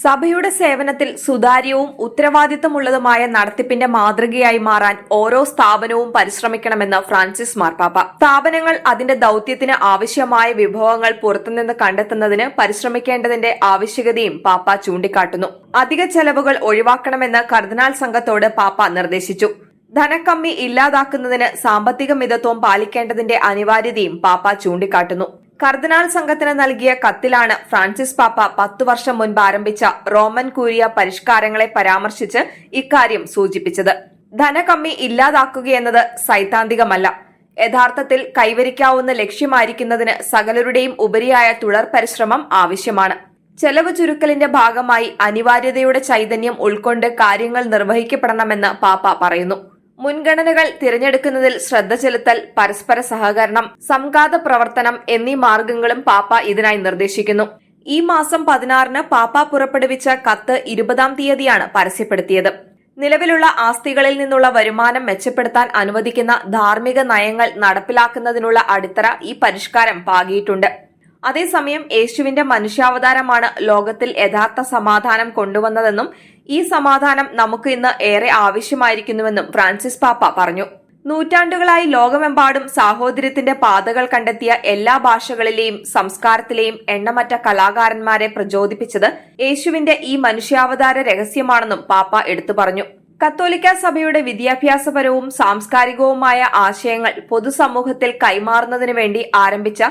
സഭയുടെ സേവനത്തിൽ സുതാര്യവും ഉത്തരവാദിത്തമുള്ളതുമായ നടത്തിപ്പിന്റെ മാതൃകയായി മാറാൻ ഓരോ സ്ഥാപനവും പരിശ്രമിക്കണമെന്ന് ഫ്രാൻസിസ് മാർപ്പാപ്പ. സ്ഥാപനങ്ങൾ അതിന്റെ ദൌത്യത്തിന് ആവശ്യമായ വിഭവങ്ങൾ പുറത്തുനിന്ന് കണ്ടെത്തുന്നതിന് പരിശ്രമിക്കേണ്ടതിന്റെ ആവശ്യകതയും പാപ്പ ചൂണ്ടിക്കാട്ടുന്നു. അധിക ചെലവുകൾ ഒഴിവാക്കണമെന്ന് കർദിനാൾ സംഘത്തോട് പാപ്പ നിർദ്ദേശിച്ചു. ധനക്കമ്മി ഇല്ലാതാക്കുന്നതിന് സാമ്പത്തിക മിതത്വം പാലിക്കേണ്ടതിന്റെ അനിവാര്യതയും പാപ്പ ചൂണ്ടിക്കാട്ടുന്നു. കർദിനാൾ സംഘത്തിന് നൽകിയ കത്തിലാണ് ഫ്രാൻസിസ് പാപ്പ പത്തു വർഷം മുൻപ് ആരംഭിച്ച റോമൻ കൂരിയ പരിഷ്കാരങ്ങളെ പരാമർശിച്ച് ഇക്കാര്യം സൂചിപ്പിച്ചത്. ധനകമ്മി ഇല്ലാതാക്കുകയെന്നത് സൈദ്ധാന്തികമല്ല. യഥാർത്ഥത്തിൽ കൈവരിക്കാവുന്ന ലക്ഷ്യമായിരിക്കുന്നതിന് സകലരുടെയും ഉപരിയായ തുടർ പരിശ്രമം ആവശ്യമാണ്. ചെലവ് ചുരുക്കലിന്റെ ഭാഗമായി അനിവാര്യതയുടെ ചൈതന്യം ഉൾക്കൊണ്ട് കാര്യങ്ങൾ നിർവഹിക്കപ്പെടണമെന്ന് പാപ്പ പറയുന്നു. മുൻഗണനകൾ തിരഞ്ഞെടുക്കുന്നതിൽ ശ്രദ്ധ ചെലുത്തൽ പരസ്പര സഹകരണം സംഘാത പ്രവർത്തനം എന്നീ മാർഗങ്ങളും പാപ്പ ഇതിനായി നിർദ്ദേശിക്കുന്നു. ഈ മാസം പതിനാറിന് പാപ്പ പുറപ്പെടുവിച്ച കത്ത് ഇരുപതാം തീയതിയാണ് പരസ്യപ്പെടുത്തിയത്. നിലവിലുള്ള ആസ്തികളിൽ നിന്നുള്ള വരുമാനം മെച്ചപ്പെടുത്താൻ അനുവദിക്കുന്ന ധാർമ്മിക നയങ്ങൾ നടപ്പിലാക്കുന്നതിനുള്ള അടിത്തറ ഈ പരിഷ്കാരം പാകിയിട്ടുണ്ട്. അതേസമയം യേശുവിന്റെ മനുഷ്യാവതാരമാണ് ലോകത്തിൽ യഥാർത്ഥ സമാധാനം കൊണ്ടുവന്നതെന്നും ഈ സമാധാനം നമുക്ക് ഇന്ന് ഏറെ ആവശ്യമായിരിക്കുന്നുവെന്നും ഫ്രാൻസിസ് പാപ്പ പറഞ്ഞു. നൂറ്റാണ്ടുകളായി ലോകമെമ്പാടും സാഹോദര്യത്തിന്റെ പാതകൾ കണ്ടെത്തിയ എല്ലാ ഭാഷകളിലെയും സംസ്കാരത്തിലെയും എണ്ണമറ്റ കലാകാരന്മാരെ പ്രചോദിപ്പിച്ചത് യേശുവിന്റെ ഈ മനുഷ്യാവതാര രഹസ്യമാണെന്നും പാപ്പ എടുത്തു പറഞ്ഞു. കത്തോലിക്ക സഭയുടെ വിദ്യാഭ്യാസപരവും സാംസ്കാരികവുമായ ആശയങ്ങൾ പൊതുസമൂഹത്തിൽ കൈമാറുന്നതിനു വേണ്ടി ആരംഭിച്ച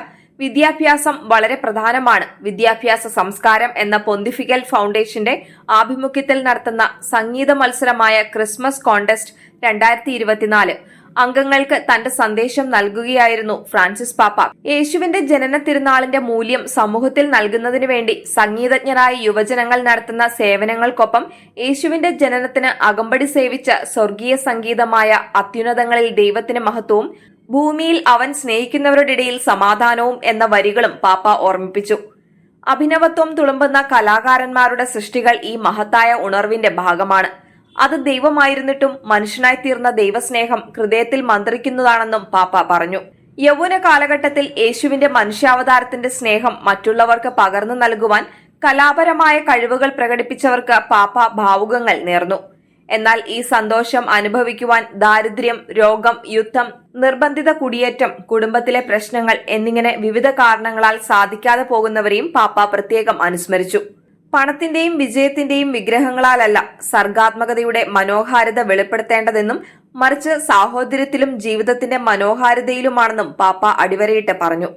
വിദ്യാഭ്യാസം വളരെ പ്രധാനമാണ്. വിദ്യാഭ്യാസ സംസ്കാരം എന്ന പൊന്തിഫിക്കൽ ഫൗണ്ടേഷന്റെ ആഭിമുഖ്യത്തിൽ നടത്തുന്ന സംഗീത മത്സരമായ ക്രിസ്മസ് കോണ്ടസ്റ്റ് രണ്ടായിരത്തി ഇരുപത്തിനാല് അംഗങ്ങൾക്ക് തന്റെ സന്ദേശം നൽകുകയായിരുന്നു ഫ്രാൻസിസ് പാപ്പ. യേശുവിന്റെ ജനന തിരുനാളിന്റെ മൂല്യം സമൂഹത്തിൽ നൽകുന്നതിനു വേണ്ടി സംഗീതജ്ഞരായ യുവജനങ്ങൾ നടത്തുന്ന സേവനങ്ങൾക്കൊപ്പം യേശുവിന്റെ ജനനത്തിന് അകമ്പടി സേവിച്ച സ്വർഗീയ സംഗീതമായ അത്യുന്നതങ്ങളിൽ ദൈവത്തിന് മഹത്വവും ഭൂമിയിൽ അവൻ സ്നേഹിക്കുന്നവരുടെ ഇടയിൽ സമാധാനവും എന്ന വരികളും പാപ്പ ഓർമ്മിപ്പിച്ചു. അഭിനവത്വം തുളുമ്പുന്ന കലാകാരന്മാരുടെ സൃഷ്ടികൾ ഈ മഹത്തായ ഉണർവിന്റെ ഭാഗമാണ്. അത് ദൈവമായിരുന്നിട്ടും മനുഷ്യനായി തീർന്ന ദൈവസ്നേഹം ഹൃദയത്തിൽ മന്ത്രിക്കുന്നതാണെന്നും പാപ്പ പറഞ്ഞു. യൗവന കാലഘട്ടത്തിൽ യേശുവിന്റെ മനുഷ്യാവതാരത്തിന്റെ സ്നേഹം മറ്റുള്ളവർക്ക് പകർന്നു നൽകുവാൻ കലാപരമായ കഴിവുകൾ പ്രകടിപ്പിച്ചവർക്ക് പാപ്പ ഭാവുകങ്ങൾ നേർന്നു. എന്നാൽ ഈ സന്തോഷം അനുഭവിക്കുവാൻ ദാരിദ്ര്യം രോഗം യുദ്ധം നിർബന്ധിത കുടിയേറ്റം കുടുംബത്തിലെ പ്രശ്നങ്ങൾ എന്നിങ്ങനെ വിവിധ കാരണങ്ങളാൽ സാധിക്കാതെ പോകുന്നവരെയും പാപ്പ പ്രത്യേകം അനുസ്മരിച്ചു. പണത്തിന്റെയും വിജയത്തിന്റെയും വിഗ്രഹങ്ങളാലല്ല സർഗാത്മകതയുടെ മനോഹാരിത വെളിപ്പെടുത്തേണ്ടതെന്നും മറിച്ച് സാഹോദര്യത്തിലും ജീവിതത്തിന്റെ മനോഹാരിതയിലുമാണെന്നും പാപ്പ അടിവരയിട്ട് പറഞ്ഞു.